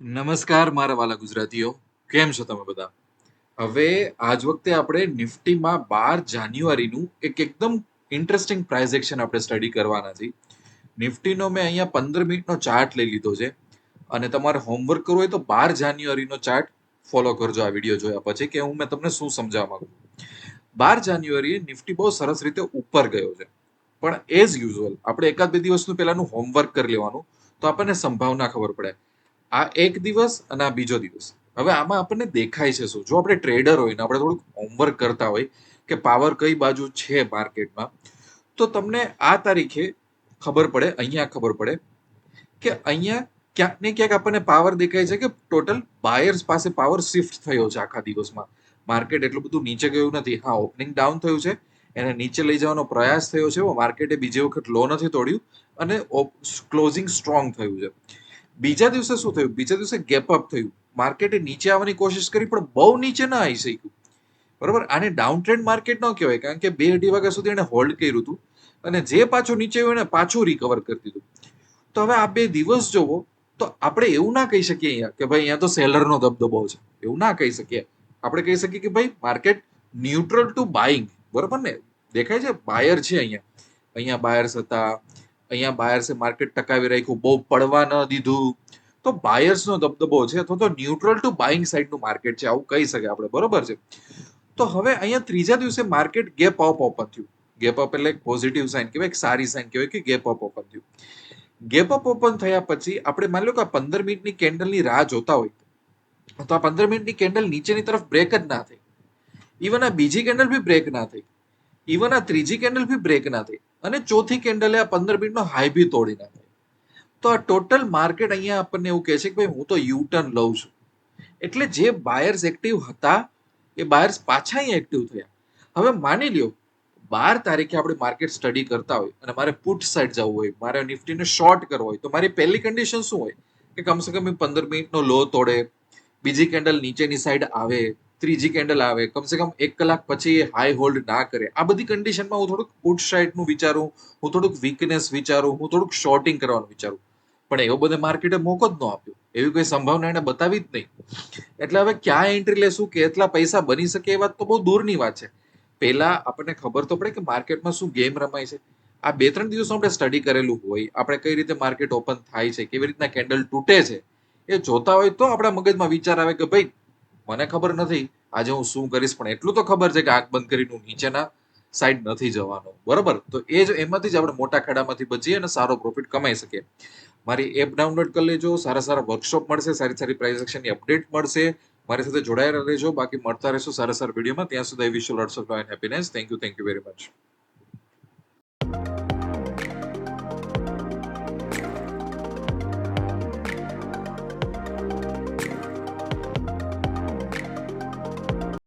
નમસ્કાર મારા વાલા ગુજરાતીઓ. કેમ છો તમે બધા? હવે આજ વખતે આપણે નિફ્ટીમાં બાર જાન્યુઆરીનું એક એકદમ ઇન્ટરેસ્ટિંગ પ્રાઇઝ એક્શન આપણે સ્ટડી કરવાના છીએ. નિફ્ટીનો મેં અહીંયા પંદર મિનિટનો ચાર્ટ લઈ લીધો છે. અને તમારે હોમવર્ક કરવું હોય તો બાર જાન્યુઆરીનો ચાર્ટ ફોલો કરજો આ વીડિયો જોયા પછી કે હું મેં તમને શું સમજાવવા માંગુ બાર જાન્યુઆરીએ નિફ્ટી બહુ સરસ રીતે ઉપર ગયો છે. પણ એઝ યુઝ્યુઅલ આપણે એકાદ બે દિવસનું પહેલાનું હોમવર્ક કરી લેવાનું તો આપણને સંભાવના ખબર પડે. આ એક દિવસ અને આ બીજો દિવસ. હવે આમાં આપણને દેખાય છે શું? જો આપણે ટ્રેડર હોય ને, આપણે થોડુંક હોમવર્ક કરતા હોય કે પાવર કઈ બાજુ છે માર્કેટમાં તો તમને આ તારીખે ખબર પડે, અહીંયા ખબર પડે કે અહીંયા ક્યાંક ને ક્યાંક આપણને પાવર દેખાય છે કે ટોટલ બાયર્સ પાસે પાવર શિફ્ટ થયો છે આખા દિવસમાં. માર્કેટ એટલું બધું નીચે ગયું નથી. હા ઓપનિંગ ડાઉન થયું છે, એને નીચે લઈ જવાનો પ્રયાસ થયો છે. માર્કેટે બીજી વખત લો નથી તોડ્યું અને ક્લોઝિંગ સ્ટ્રોંગ થયું છે. બીજા દિવસે શું થયું? બીજા દિવસે ગેપ અપ થયું. માર્કેટે નીચે આવવાની કોશિશ કરી, પણ બહુ નીચે ના આવી શક્યું. બરાબર? આને ડાઉન ટ્રેન્ડ માર્કેટ ન કહેવાય, કારણ કે બે અઢી વાગ્યા સુધી એને હોલ્ડ કર્યું હતું અને જે પાછું નીચે આવ્યું એને પાછું રિકવર કરી દીધું. તો હવે આ બે દિવસ જોવો, તો આપણે એવું ના કહી શકીએ અહીંયા કે ભાઈ અહીંયા તો સેલરનો દબદબો છે. એવું ના કહી શકીએ. આપણે કહી શકીએ કે ભાઈ માર્કેટ ન્યુટ્રલ ટુ બાઇંગ બરાબર ને? દેખાય છે? બાયર છે અહીંયા. અહીંયા બાયર્સ હતા અહીંયા બાયર્સે માર્કેટ ટકાવી રાખ્યું બહુ પડવા ન દીધું. તો બાયર્સનો દબદબો છે, અથવા તો ન્યુટ્રલ ટુ બાઇંગ સાઇડનું માર્કેટ છે, આવું કહી શકે આપણે, બરોબર છે? તો હવે અહીંયા ત્રીજા દિવસે માર્કેટ ગેપ અપ ઓપન થયું. ગેપ અપ એટલે એક પોઝિટિવ સાઇન કહેવાય, એક સારી સાઇન કહેવાય કે ગેપ અપ ઓપન થયું. ગેપ અપ ઓપન થયા પછી આપણે માની લો કે આ પંદર મિનિટની કેન્ડલની રાહ જોતા હોય. તો આ પંદર મિનિટની કેન્ડલ નીચેની તરફ બ્રેક જ ના થઈ. ઇવન આ બીજી કેન્ડલ બી બ્રેક ના થઈ. ઇવન આ ત્રીજી કેન્ડલ બી બ્રેક ના થઈ. અને ચોથી કેન્ડલે આ પંદર મિનિટનો હાઈ બી તોડી નાખે. તો આ ટોટલ માર્કેટ અહીંયા આપણને એવું કહે છે કે ભાઈ હું તો યુ ટર્ન લઉં છું. એટલે જે બાયર્સ એક્ટિવ હતા, એ બાયર્સ પાછા અહીંયા એક્ટિવ થયા. હવે માની લ્યો, બાર તારીખે આપણે માર્કેટ સ્ટડી કરતા હોય અને મારે પુટ સાઈડ જવું હોય, મારે નિફ્ટીને શોર્ટ કરવો હોય, તો મારી પહેલી કન્ડિશન શું હોય? કે કમસે કમ પંદર મિનિટનો લો તોડે, બીજી કેન્ડલ નીચેની સાઈડ આવે ત્રીજી કેન્ડલ આવે, કમસે કમ એક કલાક પછી હાઈ હોલ્ડ ના કરે. આ બધી કન્ડિશનમાં હું થોડુંક પુટ સાઈડનું વિચારું, હું થોડુંક વીકનેસ વિચારું, હું થોડુંક શોર્ટિંગ કરવાનું વિચારું. પણ એવો બધે માર્કેટે મોકો જ ન આપ્યો. એવી કોઈ સંભાવના એને બતાવી જ નહીં. એટલે હવે ક્યાં એન્ટ્રી લેશું, કેટલા પૈસા બની શકે એ વાત તો બહુ દૂરની વાત છે. પહેલા આપણને ખબર તો પડે કે માર્કેટમાં શું ગેમ રમાય છે. આ બે ત્રણ દિવસો આપણે સ્ટડી કરેલું હોય, આપણે કઈ રીતે માર્કેટ ઓપન થાય છે, કેવી રીતના કેન્ડલ તૂટે છે, એ જોતા હોય તો આપણા મગજમાં વિચાર આવે કે ભાઈ મને ખબર નથી. આજે હું શું કરીશ, પણ એટલું તો ખબર છે કે આંખ બંધ કરીને હું નીચેના સાઈડ નથી જવાનો. બરોબર? તો એ જ એમાંથી જ આપણે મોટા ખાડામાંથી બચીએ અને સારો પ્રોફિટ કમાઈ શકીએ. મારી એપ ડાઉનલોડ કરી લેજો, સારા સારા વર્કશોપ મળશે, સારી સારી પ્રાઇઝ એક્શનની અપડેટ મળશે. મારી સાથે જોડાયેલા રહેજો, બાકી મળતા રહેશો સારા સારા વિડીયોમાં ત્યાં સુધી wish you lots of happiness thank you thank you very much